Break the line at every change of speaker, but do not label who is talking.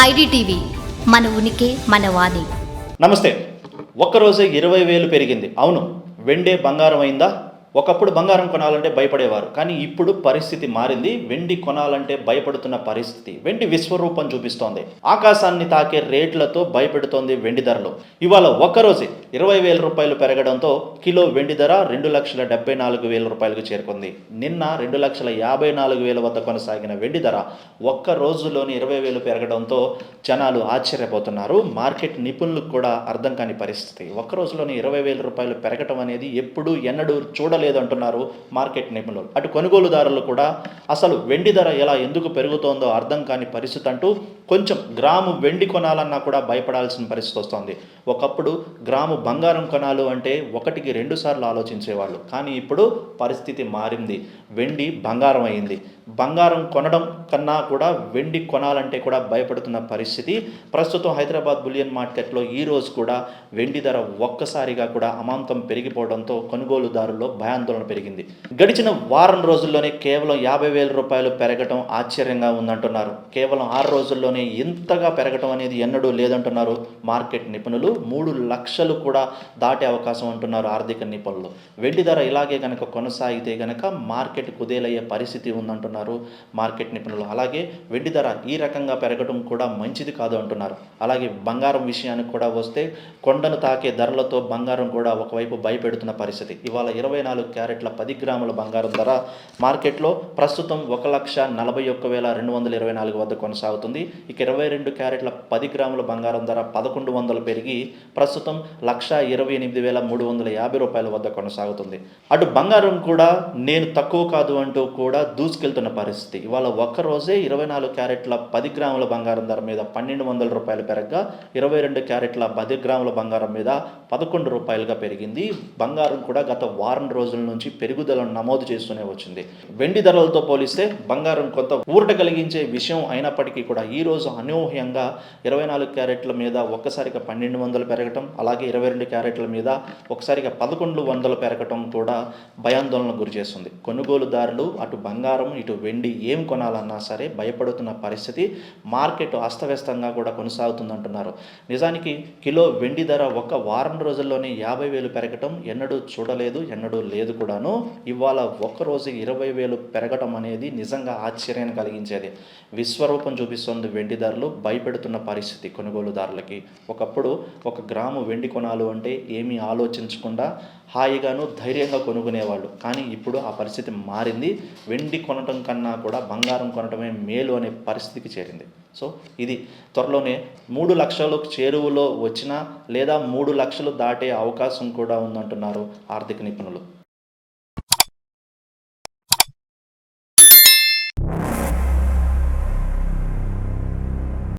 IDTV మన ఉనికి మన వాణి.
నమస్తే. ఒక్కరోజే ఇరవై వేలు పెరిగింది. అవును వెండే బంగారం అయిందా? ఒకప్పుడు బంగారం కొనాలంటే భయపడేవారు కానీ ఇప్పుడు పరిస్థితి మారింది. వెండి కొనాలంటే భయపడుతున్న పరిస్థితి. వెండి విశ్వరూపం చూపిస్తోంది. ఆకాశాన్ని తాకే రేట్లతో భయపెడుతోంది వెండి ధరలు. ఇవాళ ఒక్కరోజే ఇరవై వేల రూపాయలు పెరగడంతో కిలో వెండి ధర రెండు లక్షల డెబ్బై నాలుగు వేల రూపాయలకు చేరుకుంది. నిన్న రెండు లక్షల యాభై నాలుగు వేల వద్ద కొనసాగిన వెండి ధర ఒక్క రోజులోని ఇరవై వేలు పెరగడంతో జనాలు ఆశ్చర్యపోతున్నారు. మార్కెట్ నిపుణులకు కూడా అర్థం కాని పరిస్థితి. ఒక్క రోజులోని ఇరవై వేల రూపాయలు పెరగటం అనేది ఎప్పుడు ఎన్నడూ చూడలేదు అంటున్నారు మార్కెట్ నిపుణులు. అటు కొనుగోలుదారులు కూడా అసలు వెండి ధర ఎలా ఎందుకు పెరుగుతోందో అర్థం కాని పరిస్థితి అంటూ కొంచెం గ్రాము వెండి కొనాలన్నా కూడా భయపడాల్సిన పరిస్థితి వస్తోంది. ఒకప్పుడు గ్రాము బంగారం కొనాలు అంటే ఒకటికి రెండు సార్లు ఆలోచించేవాళ్ళు. కానీ ఇప్పుడు పరిస్థితి మారింది. వెండి బంగారం అయింది. బంగారం కొనడం కన్నా కూడా వెండి కొనాలంటే కూడా భయపడుతున్న పరిస్థితి. ప్రస్తుతం హైదరాబాద్ బులియన్ మార్కెట్లో ఈ రోజు కూడా వెండి ధర ఒక్కసారిగా కూడా అమాంతం పెరిగిపోవడంతో కొనుగోలుదారుల్లో భయాందోళన పెరిగింది. గడిచిన వారం రోజుల్లోనే కేవలం యాభై వేల రూపాయలు పెరగటం ఆశ్చర్యంగా ఉందంటున్నారు. కేవలం ఆరు రోజుల్లోనే ఇంతగా పెరగటం అనేది ఎన్నడూ లేదంటున్నారు మార్కెట్ నిపుణులు. మూడు లక్షలు కూడా దాటే అవకాశం అంటున్నారు ఆర్థిక నిపుణులు. వెండి ధర ఇలాగే కనుక కొనసాగితే కనుక మార్కెట్ కుదేలయ్యే పరిస్థితి ఉందంటున్నారు మార్కెట్ నిపుణులు. అలాగే వెండి ధర ఈ రకంగా పెరగడం కూడా మంచిది కాదు అంటున్నారు. అలాగే బంగారం విషయానికి కూడా వస్తే కొండను తాకే ధరలతో బంగారం కూడా ఒకవైపు భయపెడుతున్న పరిస్థితి. ఇవాళ ఇరవై నాలుగు క్యారెట్ల పది గ్రాముల బంగారం ధర మార్కెట్లో ప్రస్తుతం ఒక లక్ష నలభై ఒక్క వేల రెండు వందల ఇరవై నాలుగు వద్ద కొనసాగుతుంది. ఇక ఇరవై రెండు క్యారెట్ల పది గ్రాముల బంగారం ధర పదకొండు వందలు పెరిగి ప్రస్తుతం లక్ష ఇరవై ఎనిమిది వేల మూడు వందల యాభై రూపాయల వద్ద కొనసాగుతుంది. అటు బంగారం కూడా నేను తక్కువ కాదు అంటూ కూడా దూసుకెళ్తున్న పరిస్థితి. ఇవాళ ఒక్క రోజే ఇరవై నాలుగు క్యారెట్ల పది గ్రాముల బంగారం ధర మీద పన్నెండు వందల రూపాయలు పెరగగా ఇరవై రెండు క్యారెట్ల పది గ్రాముల బంగారం మీద పదకొండు రూపాయలుగా పెరిగింది. బంగారం కూడా గత వారం రోజుల నుంచి పెరుగుదలను నమోదు చేస్తూనే వచ్చింది. వెండి ధరలతో పోలిస్తే బంగారం కొంత ఊరట కలిగించే విషయం అయినప్పటికీ కూడా ఈ రోజు అనూహ్యంగా ఇరవై నాలుగు క్యారెట్ల మీద ఒక్కసారిగా పన్నెండు వందలు పెరగటం అలాగే ఇరవై రెండు క్యారెట్ల మీద ఒకసారిగా పదకొండు వందలు పెరగటం కూడా భయాందోళన గురి చేస్తుంది. కొనుగోలుదారులు అటు బంగారం ఇటు వెండి ఏం కొనాలన్నా సరే భయపడుతున్న పరిస్థితి మార్కెట్ అస్తవ్యస్తంగా కూడా కొనసాగుతుందంటున్నారు. నిజానికి కిలో వెండి ధర ఒక వారం రోజుల్లోనే యాభై వేలు పెరగటం ఎన్నడూ చూడలేదు ఎన్నడూ లేదు కూడాను. ఇవాళ ఒక్కరోజు ఇరవై వేలు పెరగటం అనేది నిజంగా ఆశ్చర్యాన్ని కలిగించేది. విశ్వరూపం చూపిస్తుంది వెండి ధరలు భయపెడుతున్న పరిస్థితి కొనుగోలుదారులకి. ఒకప్పుడు ఒక గ్రాము వెండి కొనాలు అంటే ఏమీ ఆలోచించకుండా హాయిగాను ధైర్యంగా కొనుక్కునేవాళ్ళు. కానీ ఇప్పుడు ఆ పరిస్థితి మారింది. వెండి కొనటం కన్నా కూడా బంగారం కొనటమే మేలు అనే పరిస్థితికి చేరింది. సో ఇది త్వరలోనే మూడు లక్షలకు చేరువలో వచ్చినా లేదా మూడు లక్షలు దాటే అవకాశం కూడా ఉందంటున్నారు ఆర్థిక నిపుణులు.